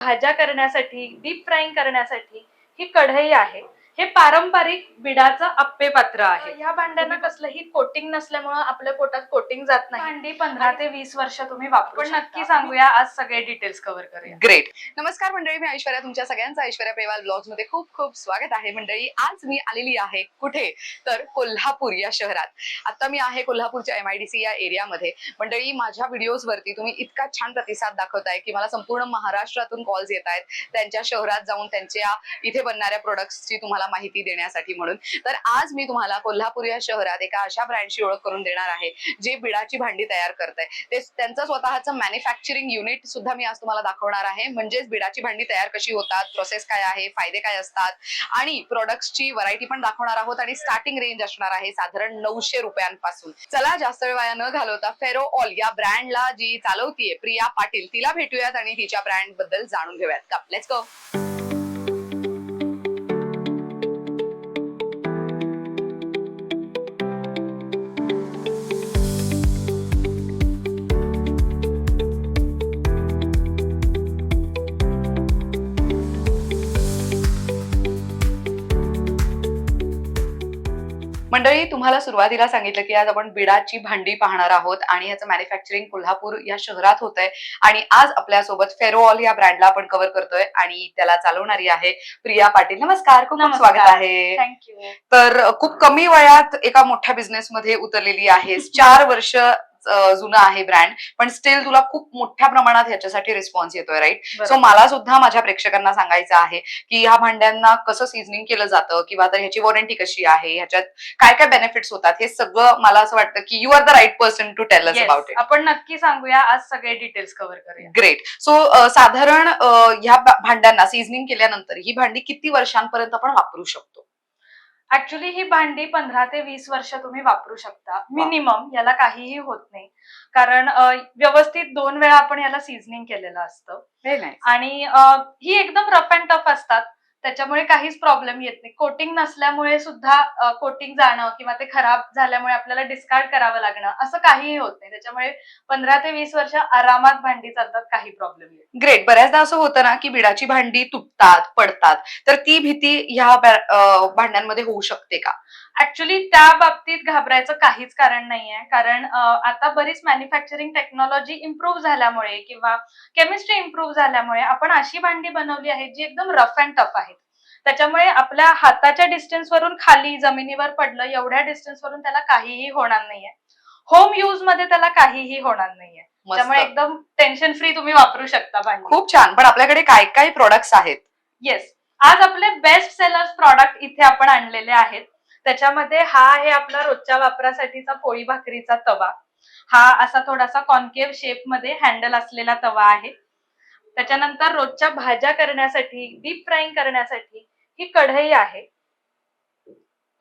भाज्या करण्यासाठी deep frying करण्यासाठी ही कढई आहे. हे पारंपरिक बिडाचं आप्पे पात्र आहे या भांड्यांना कसलंही कोटिंग नसल्यामुळं आपल्या पोटात कोटिंग जात नाही. भांडी पंधरा ते वीस वर्ष तुम्ही वापरू पण नक्की सांगूया आज सगळे डिटेल्स कव्हर करूया. ग्रेट नमस्कार मंडळी मी ऐश्वर्या तुमच्या सगळ्यांचं ऐश्वर्या पेवाल ब्लॉग्समध्ये खूप खूप स्वागत आहे. मंडळी आज मी आलेली आहे कुठे? तर कोल्हापूर या शहरात. आता मी आहे कोल्हापूरच्या एमआयडीसी या एरियामध्ये मंडळी माझ्या व्हिडिओज वरती तुम्ही इतका छान प्रतिसाद दाखवताय की मला संपूर्ण महाराष्ट्रातून कॉल्स येत आहेत. त्यांच्या शहरात जाऊन त्यांच्या इथे बनणाऱ्या प्रोडक्ट्सची तुम्हाला माहिती देण्यासाठी म्हणून. तर आज मी तुम्हाला कोल्हापूर या शहरात एका अशा ब्रँडची ओळख करून देणार आहे जे बिडाची भांडी तयार करत आहे ते त्यांचं स्वतःचं मॅन्युफॅक्चरिंग युनिट सुद्धा मी आज तुम्हाला दाखवणार आहे. म्हणजेच बिडाची भांडी तयार कशी होतात प्रोसेस काय आहे फायदे काय असतात आणि प्रोडक्ट्सची व्हरायटी पण दाखवणार आहोत आणि स्टार्टिंग रेंज असणार आहे साधारण नऊशे रुपयांपासून. चला जास्त वेळ न घालवता फेरो ऑल या ब्रँडला जी चालवतीये प्रिया पाटील तिला भेटूयात आणि तिच्या ब्रँडबद्दल जाणून घेऊयात. लेट्स गो मंडळी तुम्हाला सुरुवातीला सांगितलं की आज आपण बिडाची भांडी पाहणार आहोत आणि याचं मॅन्युफॅक्चरिंग कोल्हापूर या शहरात होत आहे आणि आज आपल्यासोबत फेरोऑल या ब्रँडला आपण कव्हर करतोय आणि त्याला चालवणारी आहे प्रिया पाटील. नमस्कार खूप. स्वागत आहे. थँक्यू तर खूप कमी वयात एका मोठ्या बिझनेस मध्ये उतरलेली आहेस. चार वर्ष जुनं आहे ब्रँड पण स्टील तुला खूप मोठ्या प्रमाणात ह्याच्यासाठी रिस्पॉन्स येतोय राईट सो मला सुद्धा माझ्या प्रेक्षकांना सांगायचं आहे की ह्या भांड्यांना कसं सिझनिंग केलं जातं किंवा तर ह्याची वॉरंटी कशी आहे ह्याच्यात काय काय बेनिफिट्स होतात हे सगळं मला असं वाटतं की you are the right person to tell us about it आपण नक्की सांगूया आज सगळे डिटेल्स कव्हर करूया. ग्रेट सो साधारण ह्या भांड्यांना सिझनिंग केल्यानंतर ही भांडी किती वर्षांपर्यंत आपण वापरू शकतो? ऍक्च्युली ही भांडी पंधरा ते वीस वर्ष तुम्ही वापरू शकता. मिनिमम याला काहीही होत नाही. कारण व्यवस्थित दोन वेळा आपण याला सिझनिंग केलेलं असतं. आणि ही एकदम रफ अँड टफ असतात. त्याच्यामुळे काहीच प्रॉब्लेम येत नाही. कोटिंग नसल्यामुळे सुद्धा कोटिंग जाणं किंवा ते खराब झाल्यामुळे आपल्याला डिस्कार्ड करावं लागणं असं काहीही होत नाही. त्याच्यामुळे पंधरा ते वीस वर्ष आरामात भांडी चालतात काही प्रॉब्लेम येत ग्रेट बऱ्याचदा असं होतं ना की बिडाची भांडी तुटतात पडतात. तर ती भीती ह्या भांड्यांमध्ये होऊ शकते का? ऍक्च्युली त्या बाबतीत घाबरायचं काहीच कारण नाहीये. कारण आता बरीच मॅन्युफॅक्चरिंग टेक्नॉलॉजी इम्प्रूव्ह झाल्यामुळे किंवा केमिस्ट्री इम्प्रूव्ह झाल्यामुळे आपण अशी भांडी बनवली आहे जी एकदम रफ अँड टफ आहेत. त्याच्यामुळे आपल्या हाताच्या डिस्टन्स वरून खाली जमिनीवर पडलं एवढ्या डिस्टन्स वरून त्याला काहीही होणार नाहीये. होम युजमध्ये त्याला काहीही होणार नाहीये. त्यामुळे एकदम टेन्शन फ्री तुम्ही वापरू शकता भांडी. खूप छान. पण आपल्याकडे काय काय प्रोडक्ट्स आहेत? येस आज आपले बेस्ट सेलर्स प्रॉडक्ट इथे आपण आणलेले आहेत. त्याच्यामध्ये हा आहे आपला रोजच्या वापरासाठीचा पोळी भाकरीचा तवा. हा असा थोडासा कॉन्केव्ह शेपमध्ये हँडल असलेला तवा आहे. त्याच्यानंतर रोजच्या भाज्या करण्यासाठी डीप फ्राईंग करण्यासाठी ही कढई आहे.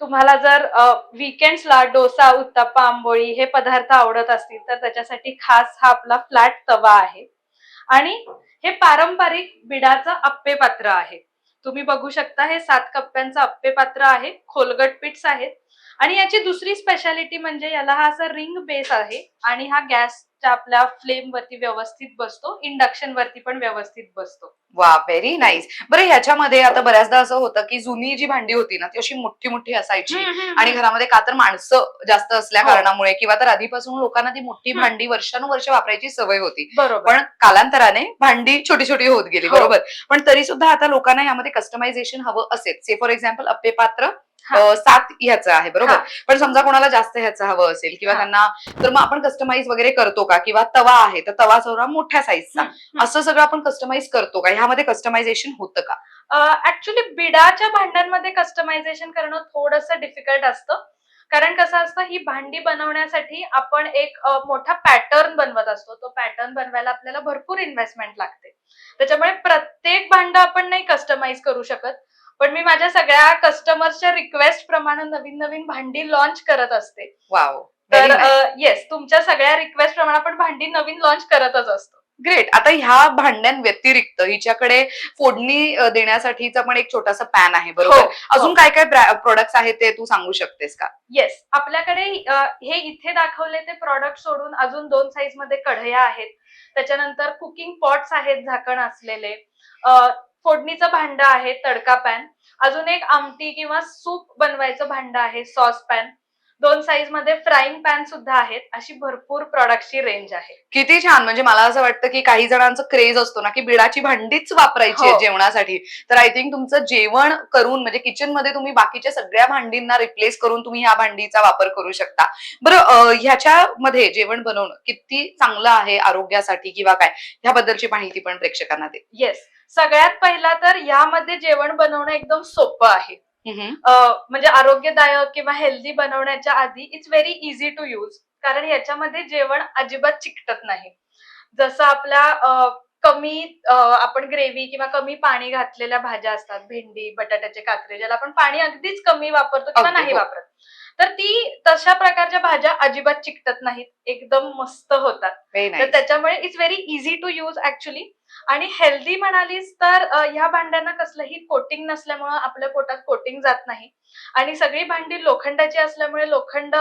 तुम्हाला जर विकेंड्सला डोसा उत्तप्पा आंबोळी हे पदार्थ आवडत असतील तर त्याच्यासाठी खास हा आपला फ्लॅट तवा आहे. आणि हे पारंपरिक बिडाचं आप्पे पात्र आहे. तुम्ही बघू शकता हे सात कप्प्यांचं अप्पे पात्र आहे खोलगट पिट्स आहेत. आणि याची दुसरी स्पेशालिटी म्हणजे याला हा असा रिंग बेस आहे आणि हा गॅस आपल्या फ्लेम वरती व्यवस्थित बसतो इंडक्शन वरती पण व्यवस्थित बसतो. वा व्हेरी नाईस बरं ह्याच्यामध्ये आता बऱ्याचदा असं होतं की जुनी जी भांडी होती ना ती अशी मोठी मोठी असायची. आणि घरामध्ये का तर माणसं जास्त असल्या हो. कारणामुळे किंवा तर आधीपासून लोकांना ती मोठी. भांडी वर्षानुवर्ष वापरायची सवय होती. पण कालांतराने भांडी छोटी छोटी होत गेली हो. बरोबर. पण तरी सुद्धा आता लोकांना यामध्ये कस्टमायझेशन हवं असेल. से फॉर एक्झाम्पल अप्पे पात्र सात ह्याचं आहे बरोबर. पण समजा कोणाला जास्त ह्याचं हवं असेल किंवा. त्यांना तर मग आपण कस्टमाइज वगैरे करतो का? किंवा तवा आहे तर तवा चौरा मोठ्या साईजचा. असं सगळं आपण कस्टमाइज करतो का? ह्यामध्ये कस्टमायझेशन होतं का? ऍक्च्युली बिडाच्या भांड्यांमध्ये कस्टमायझेशन करणं थोडंसं डिफिकल्ट असतं. कारण कसं असतं ही भांडी बनवण्यासाठी आपण एक मोठा पॅटर्न बनवत असतो. तो पॅटर्न बनवायला आपल्याला भरपूर इन्व्हेस्टमेंट लागते. त्याच्यामुळे प्रत्येक भांड आपण नाही कस्टमाइज करू शकत. पण मी माझ्या सगळ्या कस्टमर्सच्या रिक्वेस्ट प्रमाणे नवीन नवीन भांडी लॉन्च करत असते. वाव तर येस तुमच्या सगळ्या रिक्वेस्ट प्रमाणे आपण भांडी नवीन लॉन्च करतच असतो. ग्रेट आता ह्या भांड्यांव्यतिरिक्त हिच्याकडे फोडणी देण्यासाठीचा पण एक छोटासा पॅन आहे बरोबर? हो, अजून काय काय प्रोडक्ट्स आहेत ते तू सांगू शकतेस का? येस आपल्याकडे हे इथे दाखवले ते प्रॉडक्ट सोडून अजून दोन साईजमध्ये कढया आहेत. त्याच्यानंतर कुकिंग पॉट्स आहेत झाकण असलेले. फोडणीचं भांड आहे तडका पॅन अजून एक आमटी किंवा सूप बनवायचं भांड आहे सॉस पॅन दोन साईजमध्ये फ्राईंग पॅन सुद्धा आहेत. अशी भरपूर प्रॉडक्टची रेंज आहे. किती छान. म्हणजे मला असं वाटतं की काही जणांचं क्रेज असतो ना की बिडाची भांडीच वापरायची आहे हो. जेवणासाठी. तर आय थिंक तुमचं जेवण करून म्हणजे किचनमध्ये तुम्ही बाकीच्या सगळ्या भांडींना रिप्लेस करून तुम्ही ह्या भांडीचा वापर करू शकता. बरं ह्याच्यामध्ये जेवण बनवणं किती चांगलं आहे आरोग्यासाठी किंवा काय? ह्याबद्दलची माहिती पण प्रेक्षकांना दे. येस सगळ्यात पहिला तर यामध्ये जेवण बनवणं एकदम सोपं आहे. म्हणजे आरोग्यदायक किंवा हेल्दी बनवण्याच्या आधी it's very easy to use कारण याच्यामध्ये जेवण अजिबात चिकटत नाही. जसं आपल्या कमी आपण ग्रेव्ही किंवा कमी पाणी घातलेल्या भाज्या असतात भेंडी बटाट्याचे काकरे ज्याला आपण पाणी अगदीच कमी वापरतो किंवा नाही हो. वापरत. तर ती तशा प्रकारच्या भाज्या अजिबात चिकटत नाहीत. एकदम मस्त होतात. तर. त्याच्यामुळे it's very easy to use actually आणि हेल्दी म्हणालीस तर ह्या भांड्यांना कसलंही कोटिंग नसल्यामुळं आपल्या पोटात कोटिंग जात नाही आणि सगळी भांडी लोखंडाची असल्यामुळे लोखंड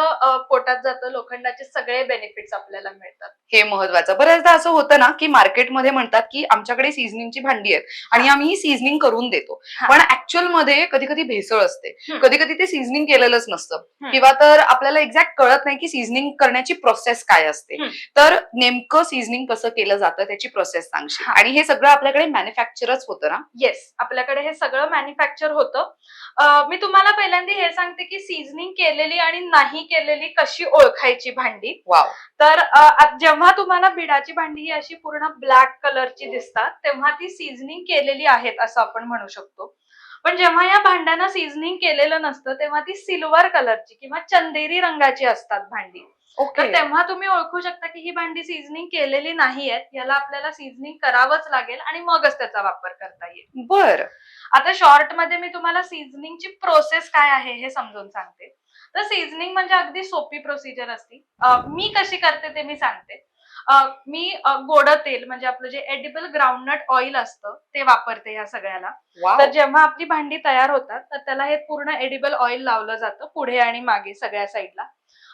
पोटात जातं लोखंडाचे सगळे बेनिफिट्स आपल्याला मिळतात हे महत्वाचं बऱ्याचदा असं होतं ना की मार्केटमध्ये म्हणतात की आमच्याकडे सीझनिंगची भांडी आहेत आणि आम्ही सीझनिंग करून देतो हा. पण ऍक्च्युअलमध्ये कधी कधी भेसळ असते. कधी कधी ते सीझनिंग केलेलंच नसतं. किंवा तर आपल्याला एक्झॅक्ट कळत नाही की सीझनिंग करण्याची प्रोसेस काय असते. तर नेमकं सीझनिंग कसं केलं जातं त्याची प्रोसेस सांगशील हा. आणि हे सगळं आपल्याकडे मॅन्युफॅक्चरच होतं ना? येस आपल्याकडे हे सगळं मॅन्युफॅक्चर होतं. मी तुम्हाला पहिल्यांदा हे सांगते की सीझनिंग केलेली आणि नाही केलेली कशी ओळखायची भांडी? वाव तर जेव्हा तुम्हाला बिडाची भांडी ही अशी पूर्ण ब्लॅक कलरची दिसतात तेव्हा ती सीझनिंग केलेली आहेत असं आपण म्हणू शकतो. पण जेव्हा या भांड्यांना सीझनिंग केलेलं नसतं तेव्हा ती सिल्वर कलरची किंवा चंदेरी रंगाची असतात भांडी. तर तेव्हा तुम्ही ओळखू शकता की ही भांडी सीझनिंग केलेली नाही आहेत याला आपल्याला सीझनिंग करावंच लागेल आणि मगच त्याचा वापर करता येईल. बर. आता शॉर्टमध्ये मी तुम्हाला सीझनिंगची प्रोसेस काय आहे हे समजून सांगते. तर सीझनिंग म्हणजे अगदी सोपी प्रोसिजर असते. मी कशी करते ते मी सांगते. मी गोड तेल म्हणजे आपलं जे एडिबल ग्राउंडनट ऑइल असतं ते वापरते या सगळ्याला. तर जेव्हा आपली भांडी तयार होतात तर त्याला हे पूर्ण एडिबल ऑइल लावलं जातं पुढे आणि मागे सगळ्या साईडला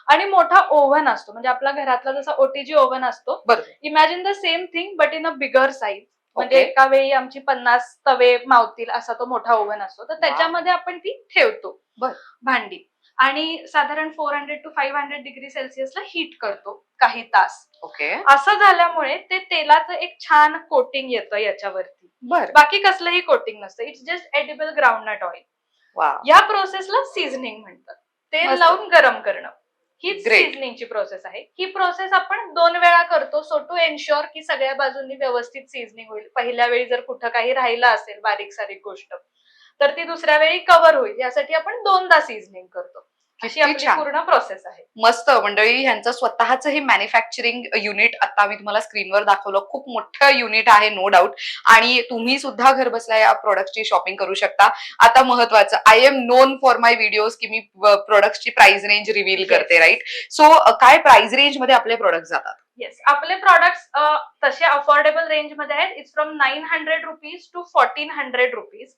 आणि मोठा ओव्हन असतो. म्हणजे आपला घरातला जसा ओटीजी ओव्हन असतो. Imagine the same thing but in a bigger size म्हणजे. एका वेळी आमची पन्नास तवे मावतील असा तो मोठा ओव्हन असतो. तर त्याच्यामध्ये आपण ती ठेवतो. बर. भांडी. आणि साधारण four hundred to five hundred degree सेल्सिअसला heat करतो काही तास. ओके असं झाल्यामुळे ते तेलाचं एक छान कोटिंग येतं याच्यावरती. बर. बाकी कसलंही कोटिंग नसतं. It's just edible groundnut oil या प्रोसेसला सीझनिंग म्हणतात. तेल. लावून गरम करणं. हीच Great. सीझनिंगची प्रोसेस आहे. ही प्रोसेस आपण दोन वेळा करतो. सो टू एन्श्युअर की सगळ्या बाजूंनी व्यवस्थित सीझनिंग होईल. पहिल्या वेळी जर कुठं काही राहिलं असेल बारीक सारीक गोष्ट तर ती दुसऱ्या वेळी कव्हर होईल. यासाठी आपण दोनदा सीझनिंग करतो. अशी आपली छान. पूर्ण प्रोसेस आहे. मस्त. मंडळी ह्यांचं स्वतःच हे मॅन्युफॅक्चरिंग युनिट आता मी तुम्हाला स्क्रीनवर दाखवलं. खूप मोठं युनिट आहे नो डाऊट आणि तुम्ही सुद्धा घर बसल्या या प्रोडक्टची शॉपिंग करू शकता. आता महत्वाचं I am known for my videos की मी प्रोडक्टची प्राइस रेंज रिव्हील करते. राईट सो काय प्राइस रेंजमध्ये आपले प्रोडक्ट जातात? येस आपले प्रॉडक्ट्स तसे अफोर्डेबल रेंजमध्ये आहेत. It's from nine hundred rupees to fourteen hundred rupees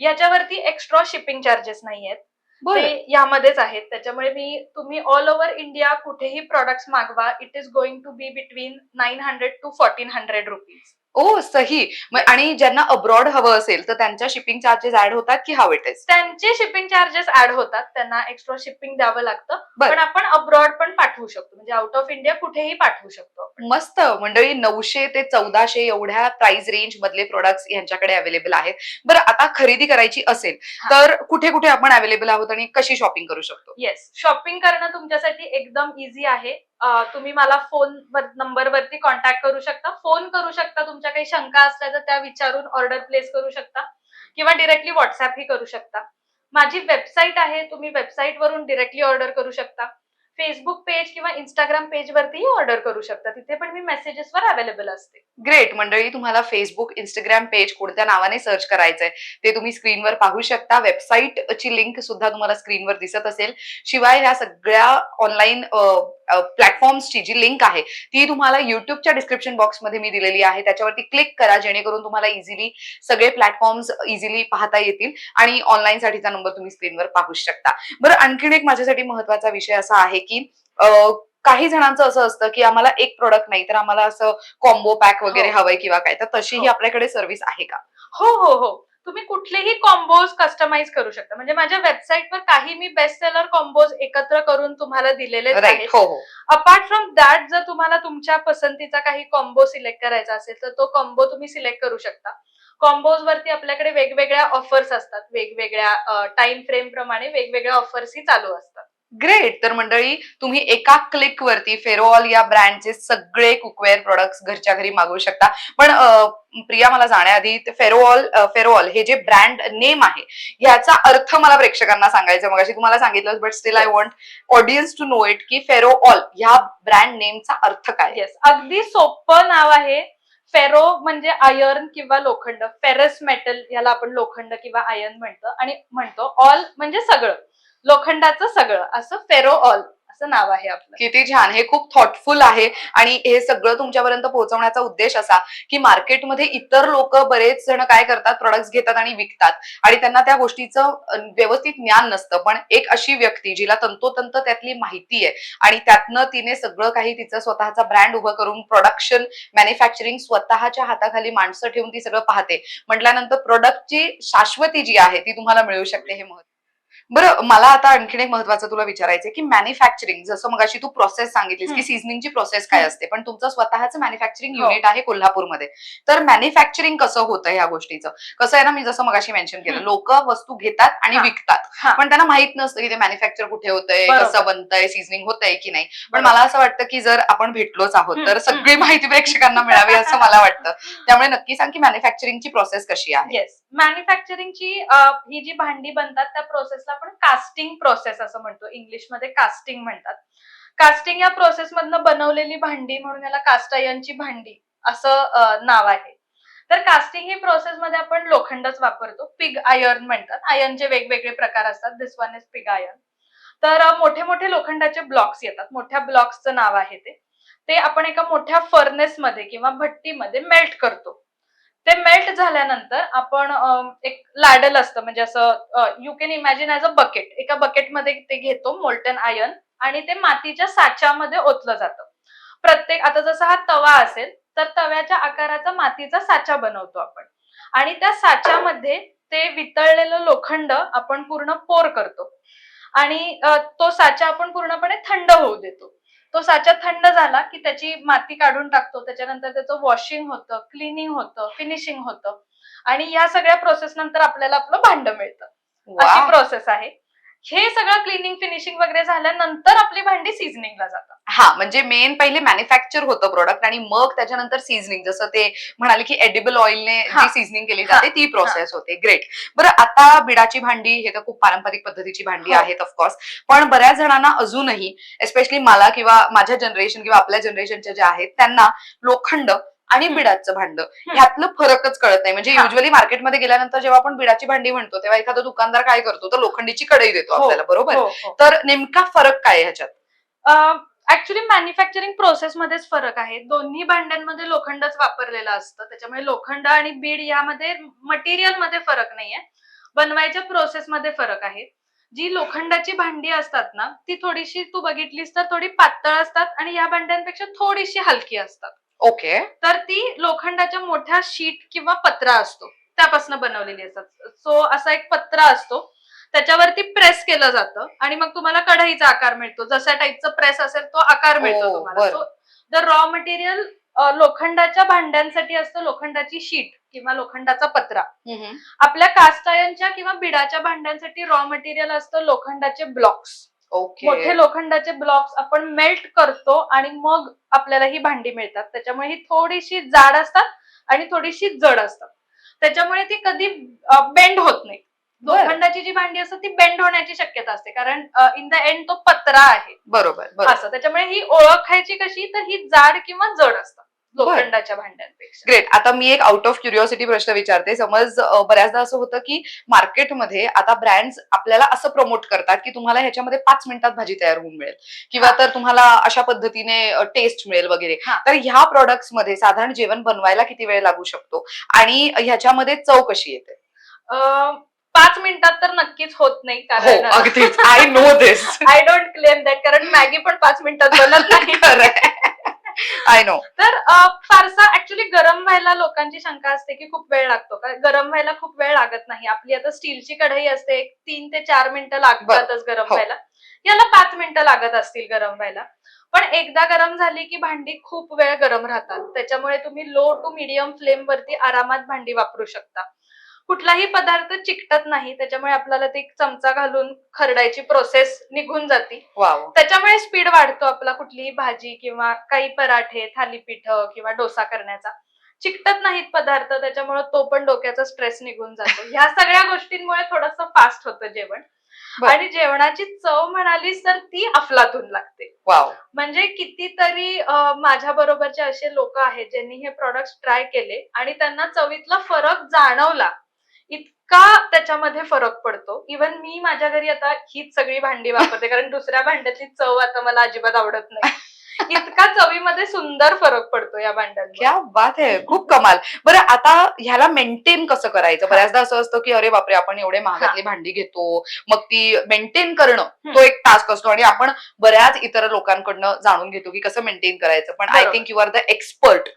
याच्यावरती एक्स्ट्रा शिपिंग चार्जेस नाही आहेत ते यामध्येच आहेत. त्याच्यामुळे मी तुम्ही ऑल ओव्हर इंडिया कुठेही products मागवा it is going to be between nine hundred to fourteen hundred rupees ओ सही. म- आणि ज्यांना अब्रॉड हवं असेल तर त्यांच्या शिपिंग चार्जेस ऍड होतात की हाव इट इज त्यांचे शिपिंग चार्जेस ऍड होतात. त्यांना एक्स्ट्रा शिपिंग द्यावं लागतं. बरं. पण आपण अब्रॉड पण पाठवू शकतो. म्हणजे आउट ऑफ इंडिया कुठेही पाठवू शकतो आपण. मस्त. मंडळी नऊशे ते चौदाशे एवढ्या प्राइस रेंज मधले प्रोडक्ट्स यांच्याकडे अवेलेबल आहेत. बरं आता खरेदी करायची असेल हा. तर कुठे कुठे आपण अवेलेबल आहोत आणि कशी शॉपिंग करू शकतो? येस शॉपिंग करणं तुमच्यासाठी एकदम इझी आहे. तुम्ही मला फोन नंबरवरती कॉन्टॅक्ट करू शकता. फोन करू शकता तुमच्या काही शंका असल्या तर त्या विचारून ऑर्डर प्लेस करू शकता. किंवा डिरेक्टली व्हॉट्सअपही करू शकता. माझी वेबसाईट आहे तुम्ही वेबसाईट वरून डिरेक्टली ऑर्डर करू शकता. फेसबुक पेज किंवा इंस्टाग्राम पेज वरतीही ऑर्डर करू शकता. तिथे पण मी मेसेजेसवर अवेलेबल असते. ग्रेट मंडळी तुम्हाला फेसबुक इंस्टाग्राम पेज कोणत्या नावाने सर्च करायचंय ते तुम्ही स्क्रीनवर पाहू शकता. वेबसाईटची लिंक सुद्धा तुम्हाला स्क्रीनवर दिसत असेल. शिवाय ह्या सगळ्या ऑनलाईन प्लॅटफॉर्म्सची जी लिंक आहे ती तुम्हाला युट्यूबच्या डिस्क्रिप्शन बॉक्समध्ये मी दिलेली आहे. त्याच्यावरती क्लिक करा जेणेकरून तुम्हाला इझिली सगळे प्लॅटफॉर्म्स इझिली पाहता येतील आणि ऑनलाईन साठीचा नंबर तुम्ही स्क्रीनवर पाहू शकता. बरं आणखीन एक माझ्यासाठी महत्त्वाचा विषय असा आहे की काही जणांचं असं असतं की आम्हाला एक प्रोडक्ट नाही तर आम्हाला असं कॉम्बो पॅक वगैरे हो. हवंय किंवा काय तर तशीही हो. आपल्याकडे सर्व्हिस आहे का? हो हो हो. तुम्ही कुठलेही कॉम्बोज कस्टमाइज करू शकता. म्हणजे माझ्या वेबसाईटवर काही मी बेस्ट सेलर कॉम्बोज एकत्र करून तुम्हाला दिलेले हो हो. अपार्ट फ्रॉम दॅट जर तुम्हाला तुमच्या पसंतीचा काही कॉम्बो सिलेक्ट करायचा असेल तर तो कॉम्बो तुम्ही सिलेक्ट करू शकता. कॉम्बोज वरती आपल्याकडे वेगवेगळ्या ऑफर्स असतात. वेगवेगळ्या टाइम फ्रेम प्रमाणे वेगवेगळ्या ऑफर्सही चालू असतात. ग्रेट तर मंडळी तुम्ही एका क्लिक वरती फेरोऑल या ब्रँडचे सगळे कुकवेअर प्रोडक्ट्स घरच्या घरी मागवू शकता. पण प्रिया मला जाण्याआधी फेरोऑल फेरोऑल हे जे ब्रँड नेम आहे याचा अर्थ मला प्रेक्षकांना सांगायचा मग तुम्हाला सांगितलं but still I want audience to know it की फेरोऑल ह्या ब्रँड नेमचा अर्थ काय येस अगदी सोपं नाव आहे. फेरो म्हणजे आयर्न किंवा लोखंड. फेरस मेटल याला आपण लोखंड किंवा आयर्न म्हणतो. आणि म्हणतो. ऑल म्हणजे सगळं. लोखंडाचं सगळं असं फेरो ऑल असं नाव आहे आपलं. किती छान. हे खूप थॉटफुल आहे आणि हे सगळं तुमच्यापर्यंत पोहोचवण्याचा उद्देश असा की मार्केटमध्ये इतर लोक बरेच जण काय करतात प्रोडक्ट्स घेतात आणि विकतात. आणि त्यांना त्या गोष्टीचं व्यवस्थित ज्ञान नसतं. पण एक अशी व्यक्ती जिला तंतोतंत त्यातली माहिती आहे आणि त्यातनं तिने सगळं काही तिचं स्वतःचा ब्रँड उभं करून प्रोडक्शन मॅन्युफॅक्चरिंग स्वतःच्या हाताखाली माणसं ठेवून ती सगळं पाहते. म्हटल्यानंतर प्रोडक्टची शाश्वती जी आहे ती तुम्हाला मिळू शकते हे महत्त्व बरं मला आता आणखीन एक महत्वाचं तुला विचारायचं की मॅन्युफॅक्चरिंग जसं मग तू प्रोसेस सांगितलीस की. सिझनिंगची प्रोसेस काय. असते पण तुमचं स्वतःचं मॅन्युफॅक्चरिंग. युनिट आहे कोल्हापूरमध्ये तर मॅन्युफॅक्चरिंग कसं होतं ह्या गोष्टीचं कसं आहे ना मी जसं मगाशी मेन्शन केलं. लोक वस्तू घेतात आणि. विकतात. पण त्यांना माहीत नसतं की ते मॅन्युफॅक्चर कुठे होतंय. कसं बनतंय सिझनिंग होतंय की नाही पण. मला असं वाटतं की जर आपण भेटलोच आहोत तर सगळी माहिती प्रेक्षकांना मिळावी असं मला वाटतं त्यामुळे नक्की सांग की मॅन्युफॅक्चरिंगची प्रोसेस कशी आहे मॅन्युफॅक्चरिंगची ही जी भांडी बनतात त्या प्रोसेसला आपण कास्टिंग प्रोसेस असं म्हणतो. इंग्लिशमध्ये कास्टिंग म्हणतात. कास्टिंग या प्रोसेस मधनं बनवलेली भांडी म्हणून याला कास्ट भांडी असं नाव आहे. तर कास्टिंग ही प्रोसेस मध्ये आपण लोखंडच वापरतो. पिग आयर्न म्हणतात. आयर्नचे वेगवेगळे प्रकार असतात. This one is pig iron तर मोठे मोठे लोखंडाचे ब्लॉक्स येतात. मोठ्या ब्लॉक्सचं नाव आहे ते. ते आपण एका मोठ्या फर्नेस मध्ये किंवा भट्टीमध्ये मेल्ट करतो. ते मेल्ट झाल्यानंतर आपण एक लाडल असतं. म्हणजे असं you can imagine as a bucket एका बकेटमध्ये ते घेतो मोल्टन आयर्न आणि ते मातीच्या साच्यामध्ये ओतलं जातं. प्रत्येक आता जसा हा तवा असेल तर तव्याच्या आकाराचा मातीचा साचा बनवतो आपण. आणि त्या साच्यामध्ये ते वितळलेलं लोखंड आपण पूर्ण पोर करतो. आणि तो साचा आपण पूर्णपणे थंड होऊ देतो. तो साचा थंड झाला की त्याची माती काढून टाकतो. त्याच्यानंतर त्याचं वॉशिंग होतं क्लिनिंग होतं फिनिशिंग होतं. आणि या सगळ्या प्रोसेस नंतर आपल्याला आपलं भांड मिळतं. अशी प्रोसेस आहे. हे सगळं क्लिनिंग फिनिशिंग वगैरे झाल्यानंतर आपली भांडी सिझनिंगला जातात. हा म्हणजे मेन पहिले मॅन्युफॅक्चर होतं प्रोडक्ट आणि मग त्याच्यानंतर सिझनिंग जसं ते म्हणाले की एडिबल ऑइलने. जी सिझनिंग केली जाते ती प्रोसेस होते. ग्रेट बरं आता बिडाची भांडी हे तर खूप पारंपरिक पद्धतीची भांडी हो. आहेत ऑफकोर्स पण बऱ्याच जणांना अजूनही एस्पेशली मला किंवा माझ्या जनरेशन किंवा आपल्या जनरेशनच्या ज्या आहेत त्यांना लोखंड आणि. बिडाचं भांड. ह्यातलं फरकच कळत नाही. म्हणजे. युजली मार्केटमध्ये गेल्यानंतर जेव्हा आपण बिडाची भांडी म्हणतो तेव्हा एखादा दुकानदार काय करतो? तर लोखंडीची कढई देतो हो, आपल्याला बरोबर? हो, हो. तर नेमका फरक काय ह्याच्यात? ऍक्च्युली मॅन्युफॅक्चरिंग प्रोसेस मध्येच फरक आहे. दोन्ही भांड्यांमध्ये लोखंडच वापरलेलं असतं. त्याच्यामुळे लोखंड आणि बीड यामध्ये मटेरियलमध्ये फरक नाहीये. बनवायच्या प्रोसेस मध्ये फरक आहे. जी लोखंडाची भांडी असतात ना ती थोडीशी तू बघितलीस तर थोडी पातळ असतात आणि या भांड्यांपेक्षा थोडीशी हलकी असतात. ओके. तर ती लोखंडाच्या मोठ्या शीट किंवा पत्रा असतो. त्यापासून बनवलेली असतात. सो असा एक पत्रा असतो. त्याच्यावरती प्रेस केलं जातं आणि मग तुम्हाला कढईचा आकार मिळतो. जशा टाईपचा प्रेस असेल तो आकार मिळतो ओ, तुम्हाला. सो द रॉ मटेरियल लोखंडाच्या भांड्यांसाठी असतं लोखंडाची शीट किंवा लोखंडाचा पत्रा. आपल्या कास्ट आयर्नच्या किंवा बिडाच्या भांड्यांसाठी रॉ मटेरियल असतं लोखंडाचे ब्लॉक्स ओके. मोठे लोखंडाचे ब्लॉक्स आपण मेल्ट करतो आणि मग आपल्याला ही भांडी मिळतात. त्याच्यामुळे ही थोडीशी जाड असतात आणि थोडीशी जड असतात. त्याच्यामुळे ती कधी बेंड होत नाही. लोखंडाची जी भांडी असतात ती बेंड होण्याची शक्यता असते. कारण इन द एंड तो पत्रा आहे. बरोबर बरोबर. असं. त्याच्यामुळे ही ओळखायची कशी तर ही जाड किंवा जड असतात. लोखंडाच्या भांड्यांपेक्षा. ग्रेट आता मी एक आउट ऑफ क्युरिओसिटी प्रश्न विचारते. समज बऱ्याचदा असं होतं की मार्केटमध्ये आता ब्रँड्स आपल्याला असं प्रमोट करतात की तुम्हाला ह्याच्यामध्ये पाच मिनिटात भाजी तयार होऊन मिळेल. किंवा. तर तुम्हाला अशा पद्धतीने टेस्ट मिळेल वगैरे. तर ह्या प्रोडक्ट्समध्ये साधारण जेवण बनवायला किती वेळ लागू शकतो? आणि ह्याच्यामध्ये चव कशी येते? पाच मिनिटात तर नक्कीच होत नाही कारण I know this I don't claim that कारण मॅगी पण पाच मिनिटात बनत नाही. आय नो तर फारसा ऍक्च्युली गरम व्हायला लोकांची शंका असते की खूप वेळ लागतो. का गरम व्हायला खूप वेळ लागत नाही. आपली आता स्टीलची कढई असते एक तीन ते चार मिनिटं लागतातच गरम हो. व्हायला. याला पाच मिनिटं लागत असतील गरम व्हायला. पण एकदा गरम झाली की भांडी खूप वेळ गरम राहतात. त्याच्यामुळे तुम्ही लो टू मिडियम फ्लेम वरती आरामात भांडी वापरू शकता. कुठलाही पदार्थ चिकटत नाही त्याच्यामुळे आपल्याला ते एक चमचा घालून खरडायची प्रोसेस निघून जाते. वाव. त्याच्यामुळे स्पीड वाढतो आपला कुठलीही भाजी किंवा काही पराठे थालीपीठ किंवा डोसा करण्याचा. चिकटत नाहीत पदार्थ त्याच्यामुळे तो पण डोक्याचा स्ट्रेस निघून जातो. ह्या सगळ्या गोष्टींमुळे थोडस फास्ट होतं जेवण. बर. आणि जेवणाची चव म्हणालीस तर ती अफलातून लागते. वाव. म्हणजे कितीतरी माझ्या बरोबरचे असे लोक आहेत ज्यांनी हे प्रॉडक्ट ट्राय केले आणि त्यांना चवीतला फरक जाणवला. इतका त्याच्यामध्ये फरक पडतो. इवन मी माझ्या घरी आता हीच सगळी भांडी वापरते कारण दुसऱ्या भांड्यातली चव आता मला अजिबात आवडत नाही. इतका चवीमध्ये सुंदर फरक पडतो या भांड्यांमध्ये क्या बात आहे खूप कमाल. बरं आता ह्याला मेंटेन कसं करायचं? बऱ्याचदा असं असतं की अरे बापरे आपण एवढे महागातली भांडी घेतो मग ती मेंटेन करणं तो एक टास्क असतो आणि आपण बऱ्याच इतर लोकांकडनं जाणून घेतो की कसं मेंटेन करायचं. पण I. Think you are the expert.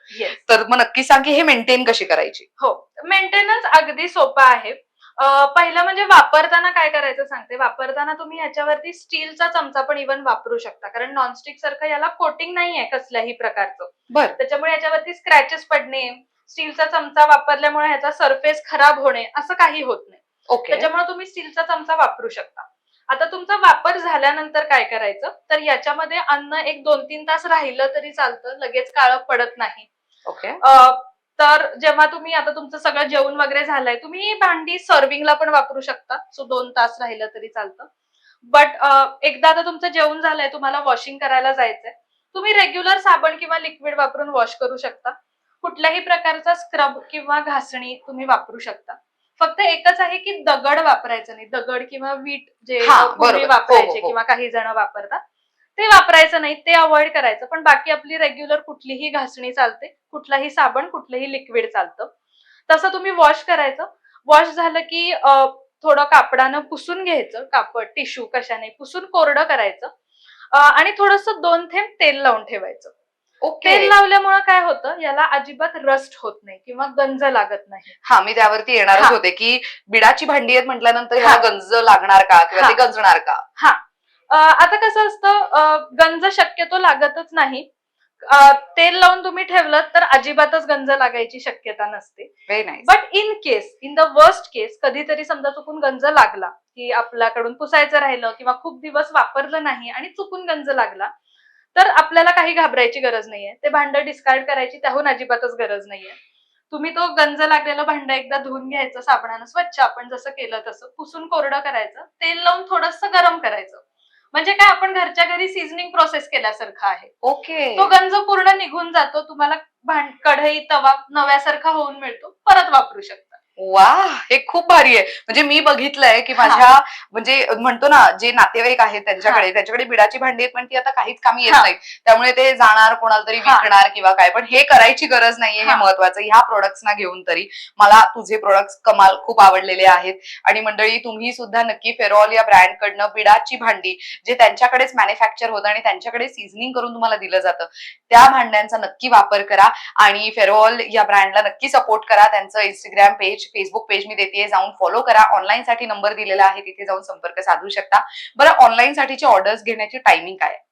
तर मग नक्की सांग की हे मेंटेन कशी करायची? हो. मेंटेनन्स अगदी सोपं आहे. पहिलं म्हणजे वापरताना काय करायचं सांगते? वापरताना तुम्ही ह्याच्यावरती स्टीलचा चमचा पण इव्हन वापरू शकता. कारण नॉनस्टिक सारखं याला कोटिंग नाहीये कसल्याही प्रकारचं. बर. त्याच्यामुळे याच्यावरती स्क्रॅचेस पडणे स्टीलचा चमचा वापरल्यामुळे ह्याचा सरफेस खराब होणे असं काही होत नाही. ओके. त्याच्यामुळे तुम्ही स्टीलचा चमचा वापरू शकता. आता तुमचा वापर झाल्यानंतर काय करायचं? तर याच्यामध्ये अन्न एक दोन तीन तास राहिलं तरी चालतं लगेच काळं पडत नाही. ओके. अ, तर जेव्हा तुम्ही आता तुमचं सगळं जेवण वगैरे झालंय तुम्ही ही भांडी सर्विंगला पण वापरू शकता. सो दोन तास राहिलं तरी चालतं. बट एकदा आता तुमचं जेवण झालंय तुम्हाला वॉशिंग करायला जायचंय. तुम्ही रेग्युलर साबण किंवा लिक्विड वापरून वॉश करू शकता. कुठल्याही प्रकारचा स्क्रब किंवा घासणी तुम्ही वापरू शकता. फक्त एकच आहे की दगड वापरायचं नाही. दगड किंवा वीट जे हा. हो, वापरायचे हो. किंवा काही जण वापरतात. ते वापरायचं नाही ते अवॉइड करायचं. पण बाकी आपली रेग्युलर कुठलीही घासणी चालते कुठलाही साबण कुठलंही लिक्विड चालतं. तसं तुम्ही वॉश करायचं. वॉश झालं की थोडं कापडानं पुसून घ्यायचं कापड टिश्यू कशाने पुसून कोरडं करायचं. आणि थोडस दोन थेंब तेल लावून ठेवायचं. ओके. तेल लावल्यामुळे काय होतं याला अजिबात रस्ट होत नाही किंवा गंज लागत नाही. हा मी त्यावरती येणारच हा. होते की बिडाची भांडी आहेत म्हटल्यानंतर हा. गंज लागणार का किंवा हा. ते गंजणार का? अ, आता कसं असतं गंज शक्यतो लागतच नाही. तेल लावून तुम्ही ठेवलं तर अजिबातच गंज लागायची शक्यता नसते. But in case in the worst case कधीतरी समजा चुकून गंज लागला की आपल्याकडून पुसायचं राहिलं किंवा खूप दिवस वापरलं नाही आणि चुकून गंज लागला तर आपल्याला काही घाबरायची गरज नाहीये. ते भांड डिस्कार्ड करायची त्याहून अजिबातच गरज नाहीये. तुम्ही तो गंज लागलेलं भांड एकदा धुवून घ्यायचं साबणानं स्वच्छ आपण जसं केलं तसं. पुसून कोरडं करायचं तेल लावून थोडस गरम करायचं. म्हणजे काय आपण घरच्या घरी सिझनिंग प्रोसेस केल्यासारखं आहे. ओके. तो गंज पूर्ण निघून जातो तुम्हाला भांड कढई तवा नव्यासारखा होऊन मिळतो परत वापरू शकता. वा हे खूप भारी आहे. म्हणजे मी बघितलंय की माझ्या म्हणजे म्हणतो ना जे नातेवाईक आहेत त्यांच्याकडे त्यांच्याकडे बिडाची भांडी आहेत पण ती आता काहीच कामी येत हा. नाहीत. त्यामुळे ते जाणार कोणाला तरी. विकणार किंवा काय. पण हे करायची गरज नाहीये हे. महत्वाचं. ह्या प्रोडक्ट्स ना घेऊन तरी. मला तुझे प्रोडक्ट्स कमाल खूप आवडलेले आहेत. आणि मंडळी तुम्ही सुद्धा नक्की फेरॉल या ब्रँड कडनं बिडाची भांडी जे त्यांच्याकडेच मॅन्युफॅक्चर होतं आणि त्यांच्याकडे सिझनिंग करून तुम्हाला दिलं जातं त्या भांड्यांचा नक्की वापर करा. आणि फेरॉल या ब्रँडला नक्की सपोर्ट करा. त्यांचं इंस्टाग्राम पेज फेसबुक पेज मी देते जाऊन फॉलो करा ऑनलाईन साठी नंबर दिलेला आहे तिथे जाऊन संपर्क साधू शकता बरं ऑनलाईन साठीची ऑर्डर्स घेण्याची टायमिंग काय आहे?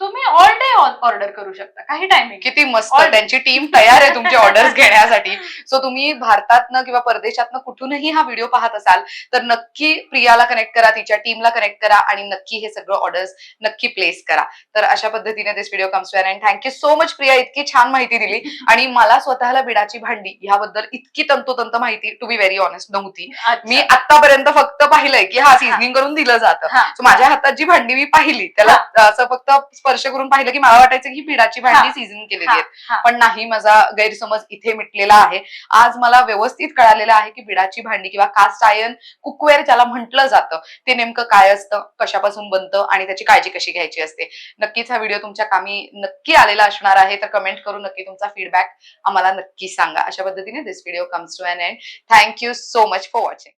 तुम्ही ऑल डे ऑर्डर करू शकता. काही टायमिंग किती मस्त All- त्यांची टीम तयार आहे तुमचे ऑर्डर्स घेण्यासाठी. सो तुम्ही भारतातनं किंवा परदेशातनं कुठूनही हा व्हिडिओ पाहत असाल तर नक्की प्रियाला कनेक्ट करा तिच्या टीमला कनेक्ट करा आणि नक्की हे सगळं ऑर्डर्स नक्की प्लेस करा. तर अशा पद्धतीने this video comes to and thank you so much Priya. इतकी छान माहिती दिली. आणि मला स्वतःला बिडाची भांडी ह्याबद्दल इतकी तंतोतंत माहिती टू बी व्हेरी ऑनेस्ट नव्हती. मी आतापर्यंत फक्त पाहिलंय की हा सिझनिंग करून दिलं जातं. So माझ्या हातात जी भांडी मी पाहिली त्याला असं फक्त स्पर्श करून पाहिलं की मला वाटायचं की पिठाची भांडी. सीझन केलेली आहेत. पण नाही माझा गैरसमज इथे मिटलेला आहे. आज मला व्यवस्थित कळालेलं आहे की बिडाची भांडी किंवा कास्ट आयर्न कुकवेअर ज्याला म्हटलं जातं ते नेमकं काय असतं कशापासून बनतं आणि त्याची काळजी कशी घ्यायची असते. नक्कीच हा व्हिडिओ तुमच्या कामी नक्की आलेला असणार आहे तर कमेंट करून नक्की तुमचा फीडबॅक आम्हाला नक्की सांगा. अशा पद्धतीने this video comes to an end thank you so much for watching